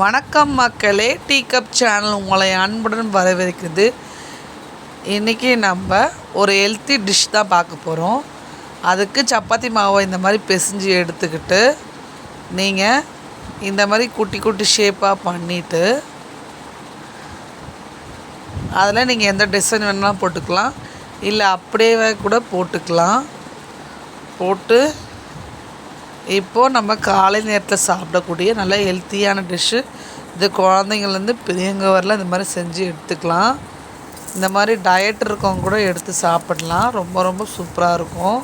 வணக்கம் மக்களே tea cup channel உங்களை அன்புடன் வரவேற்கிறது. இன்றைக்கி நம்ம ஒரு ஹெல்த்தி டிஷ் தான் பார்க்க போகிறோம் அதுக்கு சப்பாத்தி மாவை இந்த மாதிரி பிசைஞ்சு எடுத்துக்கிட்டு நீங்கள் இந்த மாதிரி குட்டி குட்டி ஷேப்பாக பண்ணிவிட்டு அதில் நீங்கள் எந்த டிசைன் வேணாலும் போட்டுக்கலாம். இல்லை அப்படியே கூட போட்டுக்கலாம். போட்டு இப்போது நம்ம காலை நேரத்தில் சாப்பிடக்கூடிய நல்ல ஹெல்த்தியான டிஷ்ஷு இது குழந்தைங்கள்லேருந்து பெரியவங்க வரல இந்த மாதிரி செஞ்சு எடுத்துக்கலாம். இந்த மாதிரி டயட் இருக்கவங்க கூட எடுத்து சாப்பிடலாம். ரொம்ப ரொம்ப சூப்பராக இருக்கும்.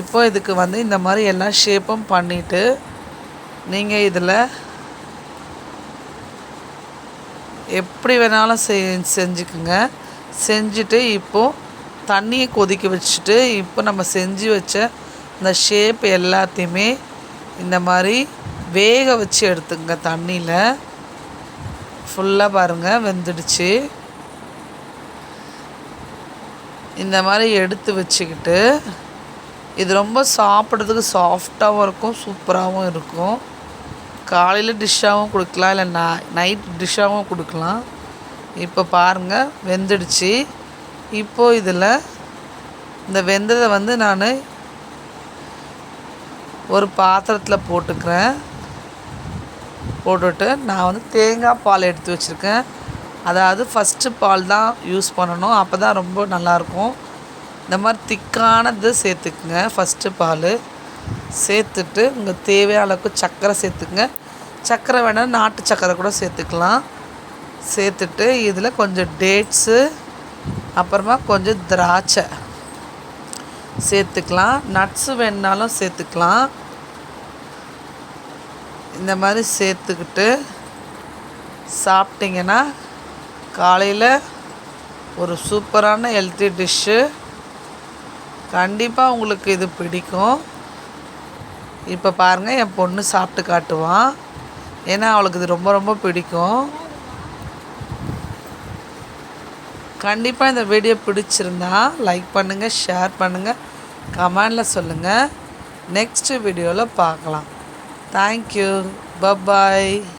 இப்போ இதுக்கு வந்து இந்த மாதிரி எல்லா ஷேப்பும் பண்ணிவிட்டு நீங்கள் இதில் எப்படி வேணாலும் செ செஞ்சுக்குங்க. செஞ்சுட்டு இப்போது தண்ணியை கொதிக்க வச்சுட்டு இப்போ நம்ம செஞ்சு வச்ச இந்த ஷேப் எல்லாத்தையுமே இந்த மாதிரி வேக வச்சு எடுத்துங்க தண்ணியில். ஃபுல்லாக பாருங்கள் வெந்துடுச்சு. இந்த மாதிரி எடுத்து வச்சுக்கிட்டு இது ரொம்ப சாப்பிட்றதுக்கு சாஃப்டாகவும் இருக்கும் சூப்பராகவும் இருக்கும். காலையில் டிஷ்ஷாகவும் கொடுக்கலாம் இல்லை நா நைட் டிஷ்ஷாகவும் கொடுக்கலாம். இப்போ பாருங்கள் வெந்துடுச்சு. இப்போது இதில் இந்த வெந்ததை வந்து நான் ஒரு பாத்திரத்தில் போட்டுக்கிறேன். போட்டுட்டு நான் வந்து தேங்காய் பால் எடுத்து வச்சுருக்கேன். அதாவது ஃபஸ்ட்டு பால் தான் யூஸ் பண்ணணும். அப்போ தான் ரொம்ப நல்லாயிருக்கும். இந்த மாதிரி திக்கானது சேர்த்துக்குங்க ஃபஸ்ட்டு பால். சேர்த்துட்டு உங்கள் தேவையான அளவுக்கு சர்க்கரை சேர்த்துக்குங்க. சர்க்கரை வேணால் நாட்டு சர்க்கரை கூட சேர்த்துக்கலாம். சேர்த்துட்டு இதில் கொஞ்சம் டேட்ஸு அப்புறமா கொஞ்சம் திராட்சை சேர்த்துக்கலாம். நட்ஸு வேணுனாலும் சேர்த்துக்கலாம். இந்த மாதிரி சேர்த்துக்கிட்டு சாப்பிட்டிங்கன்னா காலையில் ஒரு சூப்பரான ஹெல்த்தி டிஷ்ஷு கண்டிப்பாக உங்களுக்கு இது பிடிக்கும். இப்போ பாருங்கள் என் பொண்ணு சாப்பிட்டு காட்டுவான் ஏன்னா அவளுக்கு இது ரொம்ப ரொம்ப பிடிக்கும். கண்டிப்பாக இந்த வீடியோ பிடிச்சிருந்தா லைக் பண்ணுங்கள் ஷேர் பண்ணுங்கள் கமெண்டில் சொல்லுங்கள் நெக்ஸ்ட்டு வீடியோவில் பார்க்கலாம். தேங்க்யூ பப்பாய்